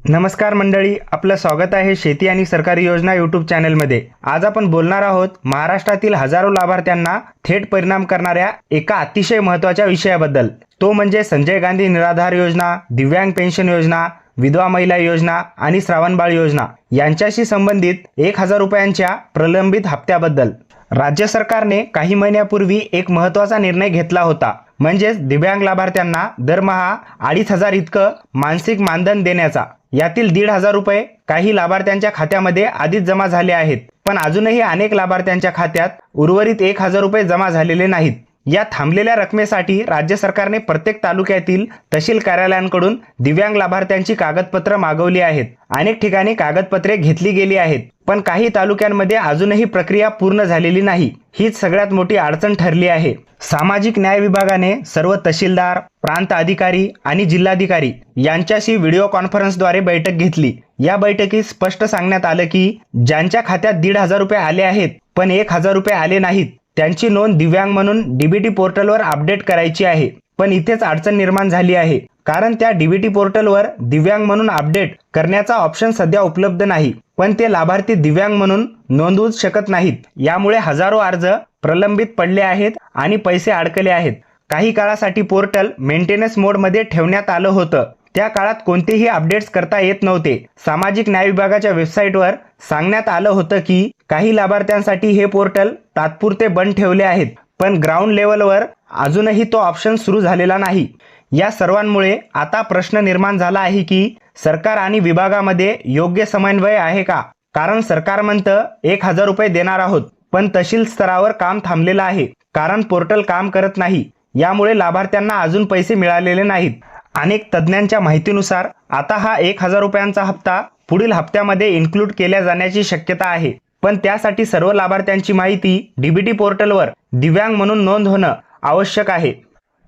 नमस्कार मंडळी आपलं स्वागत आहे शेती आणि सरकारी योजना यूट्यूब चॅनलमध्ये. आज आपण बोलणार आहोत महाराष्ट्रातील हजारो लाभार्थ्यांना थेट परिणाम करणाऱ्या एका अतिशय महत्त्वाच्या विषयाबद्दल. तो म्हणजे संजय गांधी निराधार योजना दिव्यांग पेन्शन योजना विधवा महिला योजना आणि श्रावणबाळ योजना यांच्याशी संबंधित एक हजार रुपयांच्या प्रलंबित हप्त्याबद्दल. राज्य सरकारने काही महिन्यापूर्वी एक महत्त्वाचा निर्णय घेतला होता. म्हणजेच दिव्यांग लाभार्थ्यांना दरमहा अडीच हजार इतकं मानसिक मानधन देण्याचा. यातील दीड हजार रुपये काही लाभार्थ्यांच्या खात्यामध्ये आधीच जमा झाले आहेत. पण अजूनही अनेक लाभार्थ्यांच्या खात्यात उर्वरित एक हजार रुपये जमा झालेले नाहीत. या थांबलेल्या रकमेसाठी राज्य सरकारने प्रत्येक तालुक्यातील तहसील कार्यालयांकडून दिव्यांग लाभार्थ्यांची कागदपत्र मागवली आहेत. अनेक ठिकाणी कागदपत्रे घेतली गेली आहेत पण काही तालुक्यांमध्ये अजूनही प्रक्रिया पूर्ण झालेली नाही. हीच सगळ्यात मोठी अडचण ठरली आहे. सामाजिक न्याय विभागाने सर्व तहसीलदार प्रांत अधिकारी आणि जिल्हाधिकारी यांच्याशी व्हिडिओ कॉन्फरन्सद्वारे बैठक घेतली. या बैठकीत स्पष्ट सांगण्यात आलं की ज्यांच्या खात्यात दीड हजार रुपये आले आहेत पण एक हजार रुपये आले नाहीत. त्यांची नोंद दिव्यांग म्हणून डीबीटी पोर्टलवर अपडेट करायची आहे. पण इथेच अडचण निर्माण झाली आहे. कारण त्या डीबीटी पोर्टलवर दिव्यांग म्हणून अपडेट करण्याचा ऑप्शन सध्या उपलब्ध नाही. पण ते लाभार्थी दिव्यांग म्हणून नोंदवूच शकत नाहीत. यामुळे हजारो अर्ज प्रलंबित पडले आहेत आणि पैसे अडकले आहेत. काही काळासाठी पोर्टल मेंटेनन्स मोडमध्ये ठेवण्यात आलं होतं. त्या काळात कोणतेही अपडेट्स करता येत नव्हते. सामाजिक न्याय विभागाच्या वेबसाईटवर सांगण्यात आलं होतं की काही लाभार्थ्यांसाठी हे पोर्टल तात्पुरते बंद ठेवले आहेत पण ग्राउंड लेवलवर अजूनही तो ऑप्शन सुरू झालेला नाही. या सर्वांमुळे आता प्रश्न निर्माण झाला आहे की सरकार आणि विभागामध्ये योग्य समन्वय आहे का? कारण सरकार म्हणतं एक हजार रुपये देणार आहोत पण तहसील स्तरावर काम थांबलेलं आहे कारण पोर्टल काम करत नाही. यामुळे लाभार्थ्यांना अजून पैसे मिळालेले नाहीत. अनेक तज्ज्ञांच्या माहितीनुसार आता हा एक हजार रुपयांचा हप्ता पुढील हप्त्यामध्ये इन्क्लूड केल्या जाण्याची शक्यता आहे. पण त्यासाठी सर्व लाभार्थ्यांची माहिती डीबीटी पोर्टलवर दिव्यांग म्हणून नोंद होणं आवश्यक आहे.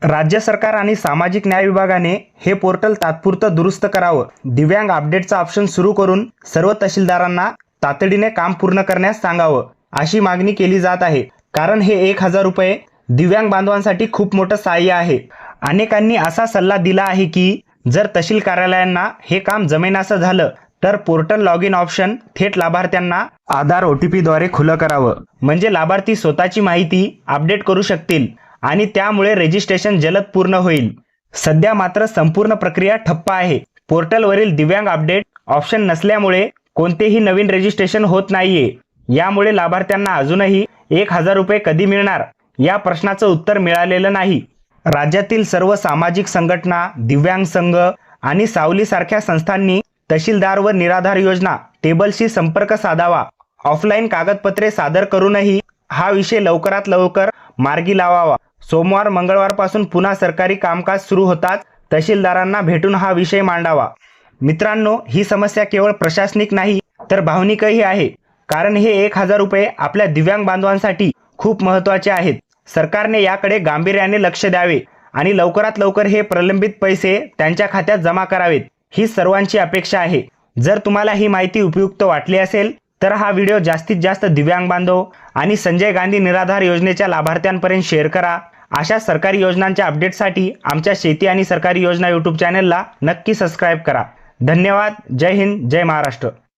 राज्य सरकार आणि सामाजिक न्याय विभागाने हे पोर्टल तात्पुरतं दुरुस्त करावं. दिव्यांग अपडेटचा ऑप्शन सुरू करून सर्व तहसीलदारांना तातडीने काम पूर्ण करण्यास सांगावं अशी मागणी केली जात आहे. कारण हे एक हजार रुपये दिव्यांग बांधवांसाठी खूप मोठं सहाय्य आहे. अनेकांनी असा सल्ला दिला आहे की जर तहसील कार्यालयांना हे काम जमेनासं झालं तर पोर्टल लॉग इन ऑप्शन थेट लाभार्थ्यांना आधार ओ टी पीद्वारे खुलं करावं. म्हणजे लाभार्थी स्वतःची माहिती अपडेट करू शकतील आणि त्यामुळे रजिस्ट्रेशन जलद पूर्ण होईल. सध्या मात्र संपूर्ण प्रक्रिया ठप्प आहे. पोर्टलवरील दिव्यांग अपडेट ऑप्शन नसल्यामुळे कोणतेही नवीन रजिस्ट्रेशन होत नाहीये. यामुळे लाभार्थ्यांना अजूनही एक हजार रुपये कधी मिळणार? या प्रश्नाचं उत्तर मिळालेलं नाही. राज्यातील सर्व सामाजिक संघटना दिव्यांग संघ आणि सावलीसारख्या संस्थांनी तहसीलदार व निराधार योजना टेबलशी संपर्क साधावा ऑफलाईन कागदपत्रे सादर करूनही हा विषय लवकरात लवकर मार्गी लावावा. सोमवार मंगळवारपासून पुन्हा सरकारी कामकाज सुरू होताच तहसीलदारांना भेटून हा विषय मांडावा. मित्रांनो ही समस्या केवळ प्रशासनिक नाही तर भावनिकही आहे कारण हे एक हजार रुपये आपल्या दिव्यांग बांधवांसाठी खूप महत्त्वाचे आहेत. सरकारने याकडे गांभीर्याने लक्ष द्यावे आणि लवकरात लवकर हे प्रलंबित पैसे त्यांच्या खात्यात जमा करावेत ही सर्वांची अपेक्षा आहे. जर तुम्हाला ही माहिती उपयुक्त वाटली असेल तर हा व्हिडिओ जास्तीत जास्त दिव्यांग बांधव आणि संजय गांधी निराधार योजनेच्या लाभार्थ्यांपर्यंत शेअर करा. अशा सरकारी योजनांच्या अपडेटसाठी आमच्या शेती आणि सरकारी योजना यूट्यूब चॅनलला नक्की सबस्क्राईब करा. धन्यवाद. जय हिंद. जय महाराष्ट्र.